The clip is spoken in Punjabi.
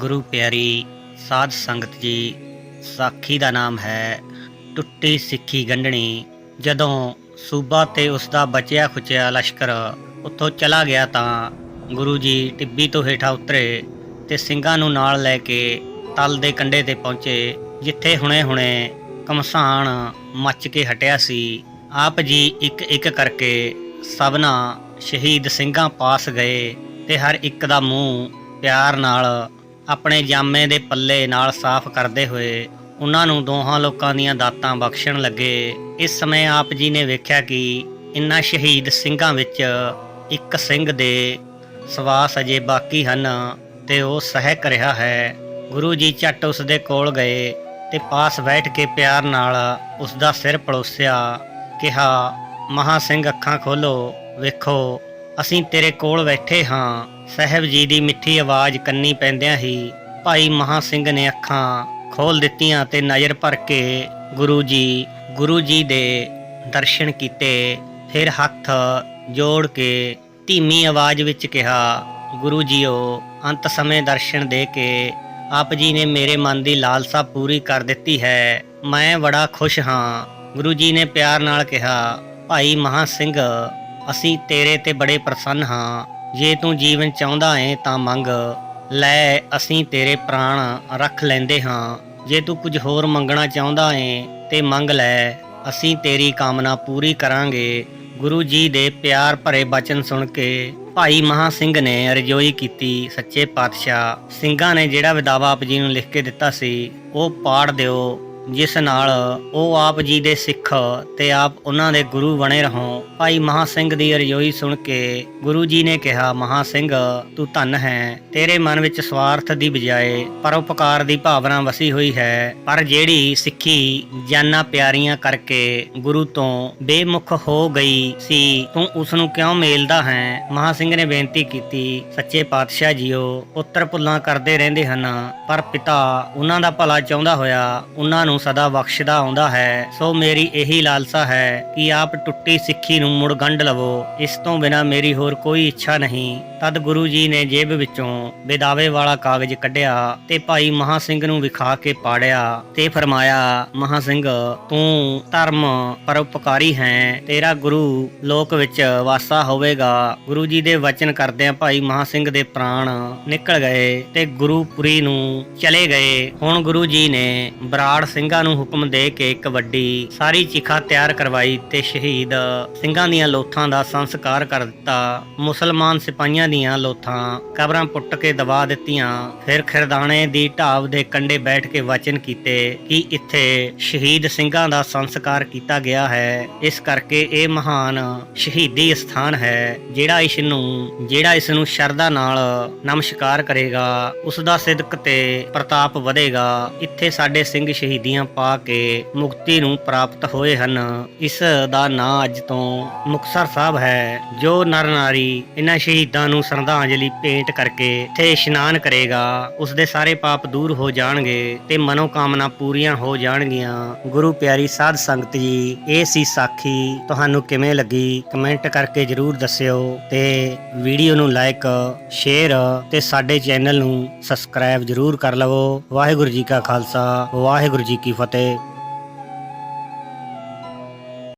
ਗੁਰੂ ਪਿਆਰੀ ਸਾਧ ਸੰਗਤ ਜੀ, ਸਾਖੀ ਦਾ ਨਾਮ ਹੈ ਟੁੱਟੀ ਸਿੱਖੀ ਗੰਢਣੀ। ਜਦੋਂ ਸੂਬਾ ਤੇ ਉਸ ਦਾ ਬਚਿਆ ਖੁਚਿਆ ਲਸ਼ਕਰ ਉੱਥੋਂ ਚਲਾ ਗਿਆ ਤਾਂ ਗੁਰੂ ਜੀ ਟਿੱਬੀ ਤੋਂ ਹੇਠਾਂ ਉਤਰੇ ਤੇ ਸਿੰਘਾਂ ਨੂੰ ਨਾਲ ਲੈ ਕੇ ਤਲ ਦੇ ਕੰਢੇ ਤੇ ਪਹੁੰਚੇ, ਜਿੱਥੇ ਹੁਣੇ-ਹੁਣੇ ਕਮਸਾਨ ਮੱਚ ਕੇ ਹਟਿਆ ਸੀ। ਆਪ ਜੀ ਇੱਕ ਇੱਕ ਕਰਕੇ ਸਭਨਾ ਸ਼ਹੀਦ ਸਿੰਘਾਂ ਪਾਸ ਗਏ ਤੇ ਹਰ ਇੱਕ ਦਾ ਮੂੰਹ ਪਿਆਰ ਨਾਲ ਆਪਣੇ ਜਾਮੇ ਦੇ ਪੱਲੇ ਨਾਲ ਸਾਫ਼ ਕਰਦੇ ਹੋਏ ਉਹਨਾਂ ਨੂੰ ਦੋਹਾਂ ਲੋਕਾਂ ਦੀਆਂ ਦਾਤਾਂ ਬਖਸ਼ਣ ਲੱਗੇ। ਇਸ ਸਮੇਂ ਆਪ ਜੀ ਨੇ ਵੇਖਿਆ ਕਿ ਇਨ੍ਹਾਂ ਸ਼ਹੀਦ ਸਿੰਘਾਂ ਵਿੱਚ ਇੱਕ ਸਿੰਘ ਦੇ ਸਵਾਸ ਅਜੇ ਬਾਕੀ ਹਨ ਤੇ ਉਹ ਸਹਿਕ ਰਿਹਾ ਹੈ। ਗੁਰੂ ਜੀ ਝੱਟ ਉਸ ਦੇ ਕੋਲ ਗਏ ਤੇ ਪਾਸ ਬੈਠ ਕੇ ਪਿਆਰ ਨਾਲ ਉਸ ਦਾ ਸਿਰ ਪਲੋਸਿਆ ਕਿਹਾ, ਮਹਾ ਸਿੰਘ, ਅੱਖਾਂ ਖੋਲੋ, ਵੇਖੋ ਅਸੀਂ ਤੇਰੇ ਕੋਲ ਬੈਠੇ ਹਾਂ। ਸਾਹਿਬ ਜੀ ਦੀ ਮਿੱਠੀ ਆਵਾਜ਼ ਕੰਨੀ ਪੈਂਦਿਆਂ ਹੀ ਭਾਈ ਮਹਾ ਸਿੰਘ ਨੇ ਅੱਖਾਂ ਖੋਲ ਦਿੱਤੀਆਂ ਤੇ ਨਜ਼ਰ ਭਰ ਕੇ ਗੁਰੂ ਜੀ ਗੁਰੂ ਜੀ ਦੇ ਦਰਸ਼ਨ ਕੀਤੇ। ਫਿਰ ਹੱਥ ਜੋੜ ਕੇ ਧੀਮੀ ਆਵਾਜ਼ ਵਿੱਚ ਕਿਹਾ, ਗੁਰੂ ਜੀਓ, ਅੰਤ ਸਮੇਂ ਦਰਸ਼ਨ ਦੇ ਕੇ ਆਪ ਜੀ ਨੇ ਮੇਰੇ ਮਨ ਦੀ ਲਾਲਸਾ ਪੂਰੀ ਕਰ ਦਿੱਤੀ ਹੈ। ਮੈਂ ਬੜਾ ਖੁਸ਼ ਹਾਂ। ਗੁਰੂ ਜੀ ਨੇ ਪਿਆਰ ਨਾਲ ਕਿਹਾ, ਭਾਈ ਮਹਾ ਸਿੰਘ ਅਸੀਂ ਤੇਰੇ ਤੇ ਬੜੇ ਪ੍ਰਸੰਨ ਹਾਂ। ਜੇ ਤੂੰ ਜੀਵਨ ਚਾਹੁੰਦਾ ਹੈ ਤਾਂ ਮੰਗ। ਲੈ, ਅਸੀਂ ਤੇਰੇ ਪ੍ਰਾਣ ਰੱਖ ਲੈਂਦੇ ਹਾਂ। ਜੇ ਤੂੰ ਕੁਝ ਹੋਰ ਮੰਗਣਾ ਚਾਹੁੰਦਾ ਹੈ ਤੇ ਮੰਗ ਲੈ। ਅਸੀਂ ਤੇਰੀ ਕਾਮਨਾ ਪੂਰੀ ਕਰਾਂਗੇ। ਗੁਰੂ ਜੀ ਦੇ ਪਿਆਰ ਭਰੇ ਬਚਨ ਸੁਣ ਕੇ ਭਾਈ ਮਹਾ ਸਿੰਘ ਨੇ ਰਜੋਈ ਕੀਤੀ, ਸੱਚੇ ਪਾਤਸ਼ਾਹ। ਸਿੰਘਾਂ ਨੇ ਜਿਹੜਾ ਵਿਦਾਵਾ ਆਪ ਜੀ ਨੂੰ ਲਿਖ ਕੇ ਦਿੱਤਾ ਸੀ, ਉਹ ਪਾੜ ਦਿਓ। ਜਿਸ ਨਾਲ ਉਹ ਆਪ ਜੀ ਦੇ ਸਿੱਖ ਤੇ ਆਪ ਉਹਨਾਂ ਦੇ ਗੁਰੂ ਬਣੇ ਰਹੋ। ਭਾਈ ਮਹਾ ਸਿੰਘ ਦੀ ਰਜੋਈ ਸੁਣ ਕੇ ਗੁਰੂ ਜੀ ਨੇ ਕਿਹਾ, ਮਹਾ ਸਿੰਘ, ਤੂੰ ਧੰਨ ਹੈ। ਤੇਰੇ ਮਨ ਵਿੱਚ ਸਵਾਰਥ ਦੀ ਬਜਾਏ ਪਰਉਪਕਾਰ ਦੀ ਭਾਵਨਾ ਵਸੀ ਹੋਈ ਹੈ। ਪਰ ਜਿਹੜੀ ਸਿੱਖੀ ਜਾਨਾਂ ਪਿਆਰੀਆਂ ਕਰਕੇ ਗੁਰੂ ਤੋਂ ਬੇਮੁਖ ਹੋ ਗਈ ਸੀ, ਤੂੰ ਉਸ ਨੂੰ ਕਿਉਂ ਮੇਲਦਾ ਹੈ? ਮਹਾ ਸਿੰਘ ਨੇ ਬੇਨਤੀ ਕੀਤੀ, ਸੱਚੇ ਪਾਤਸ਼ਾਹ ਜੀਓ ਪੁੱਤਰ ਭੁੱਲਾਂ ਕਰਦੇ ਰਹਿੰਦੇ ਹਨ, ਪਰ ਪਿਤਾ ਉਹਨਾਂ ਦਾ ਭਲਾ ਚਾਹੁੰਦਾ ਹੋਇਆ, ਉਹਨਾਂ ਨੂੰ ਸਦਾ ਬਖਸ਼ਦਾ ਆਉਂਦਾ ਹੈ, ਸੋ ਮੇਰੀ ਇਹੀ ਲਾਲਸਾ ਹੈ ਕਿ ਆਪ ਟੁੱਟੀ ਸਿੱਖੀ ਨੂੰ ਮੁੜ ਗੰਢ ਲਵੋ। ਇਸ ਤੋਂ ਬਿਨਾ ਮੇਰੀ ਹੋਰ ਕੋਈ ਇੱਛਾ ਨਹੀਂ। ਤਦ ਗੁਰੂ ਜੀ ਨੇ ਜੇਬ ਵਿੱਚੋਂ ਬੇਦਾਵੇ ਵਾਲਾ ਕਾਗਜ਼ ਕੱਢਿਆ ਤੇ ਭਾਈ ਮਹਾ ਸਿੰਘ ਨੂੰ ਵਿਖਾ ਕੇ ਪਾੜਿਆ ਤੇ ਫਰਮਾਇਆ, ਮਹਾ ਸਿੰਘ, ਤੂੰ ਧਰਮ ਪਰਉਪਕਾਰੀ ਹੈ, ਤੇਰਾ ਗੁਰੂ ਲੋਕ ਵਿੱਚ ਵਾਸਾ ਹੋਵੇਗਾ। ਗੁਰੂ ਜੀ ਦੇ ਵਚਨ ਕਰਦਿਆਂ ਭਾਈ ਮਹਾ ਸਿੰਘ ਦੇ ਪ੍ਰਾਣ ਨਿਕਲ ਗਏ ਤੇ ਗੁਰੂਪੁਰੀ ਨੂੰ ਚਲੇ ਗਏ। ਹੁਣ ਗੁਰੂ ਜੀ ਨੇ ਬਰਾੜ ਸਿੰਘ ਸਿੰਘਾਂ ਨੂੰ ਹੁਕਮ ਦੇ ਕੇ ਇੱਕ ਵੱਡੀ ਸਾਰੀ ਚਿਖਾ ਤਿਆਰ ਕਰਵਾਈ ਤੇ ਸ਼ਹੀਦ ਸਿੰਘਾਂ ਦੀਆਂ ਲੋਥਾਂ ਦਾ ਸੰਸਕਾਰ ਕਰ ਦਿੱਤਾ। ਮੁਸਲਮਾਨ ਸਿਪਾਹੀਆਂ ਦੀਆਂ ਲੋਥਾਂ ਕਬਰਾਂ ਪੁੱਟ ਕੇ ਦਬਾ ਦਿੱਤੀਆਂ। ਫਿਰ ਖਿਰਦਾਣੇ ਦੀ ਢਾਬ ਦੇ ਕੰਢੇ ਬੈਠ ਕੇ ਵਚਨ ਕੀਤੇ ਕਿ ਇੱਥੇ ਸ਼ਹੀਦ ਸਿੰਘਾਂ ਦਾ ਸੰਸਕਾਰ ਕੀਤਾ ਗਿਆ ਹੈ। ਇਸ ਕਰਕੇ ਇਹ ਮਹਾਨ ਸ਼ਹੀਦੀ ਸਥਾਨ ਹੈ, ਜਿਹੜਾ ਇਸ ਨੂੰ, ਜਿਹੜਾ ਇਸ ਨੂੰ ਸ਼ਰਧਾ ਨਾਲ ਨਮਸਕਾਰ ਕਰੇਗਾ। ਉਸ ਦਾ ਸਿਦਕ ਤੇ ਪ੍ਰਤਾਪ ਵਧੇਗਾ। ਇੱਥੇ ਸਾਡੇ ਸਿੰਘ ਸ਼ਹੀਦੀ ਸ਼ਹੀਦੀਆਂ ਪਾ ਕੇ ਮੁਕਤੀ ਨੂੰ ਪ੍ਰਾਪਤ ਹੋਏ ਹਨ। ਇਸ ਦਾ ਨਾਂ ਅੱਜ ਤੋਂ ਮੁਕਤਸਰ ਸਾਹਿਬ ਹੈ, ਜੋ ਨਰ ਨਾਰੀ ਇਹਨਾਂ ਸ਼ਹੀਦਾਂ ਨੂੰ ਸ਼ਰਧਾਂਜਲੀ ਭੇਂਟ ਕਰਕੇ ਇੱਥੇ ਇਸ਼ਨਾਨ ਕਰੇਗਾ। ਉਸ ਦੇ ਸਾਰੇ ਪਾਪ ਦੂਰ ਹੋ ਜਾਣਗੇ ਤੇ ਮਨੋ ਕਾਮਨਾ ਪੂਰੀਆਂ ਹੋ ਜਾਣਗੀਆਂ। ਗੁਰੂ ਪਿਆਰੀ ਸਾਧ ਸੰਗਤ ਜੀ, ਇਹ ਸੀ ਸਾਖੀ। ਤੁਹਾਨੂੰ ਕਿਵੇਂ ਲੱਗੀ? ਕਮੈਂਟ ਕਰਕੇ ਜਰੂਰ ਦੱਸਿਓ ਤੇ ਵੀਡੀਓ ਨੂੰ ਲਾਈਕ, ਸ਼ੇਅਰ ਤੇ ਸਾਡੇ ਚੈਨਲ ਨੂੰ ਸਬਸਕ੍ਰਾਈਬ ਜਰੂਰ ਕਰ ਲਵੋ। ਵਾਹਿਗੁਰੂ ਜੀ ਕਾ ਖਾਲਸਾ, ਵਾਹਿਗੁਰੂ ਜੀ ਜੀ ਕੀ ਫਤਿਹ।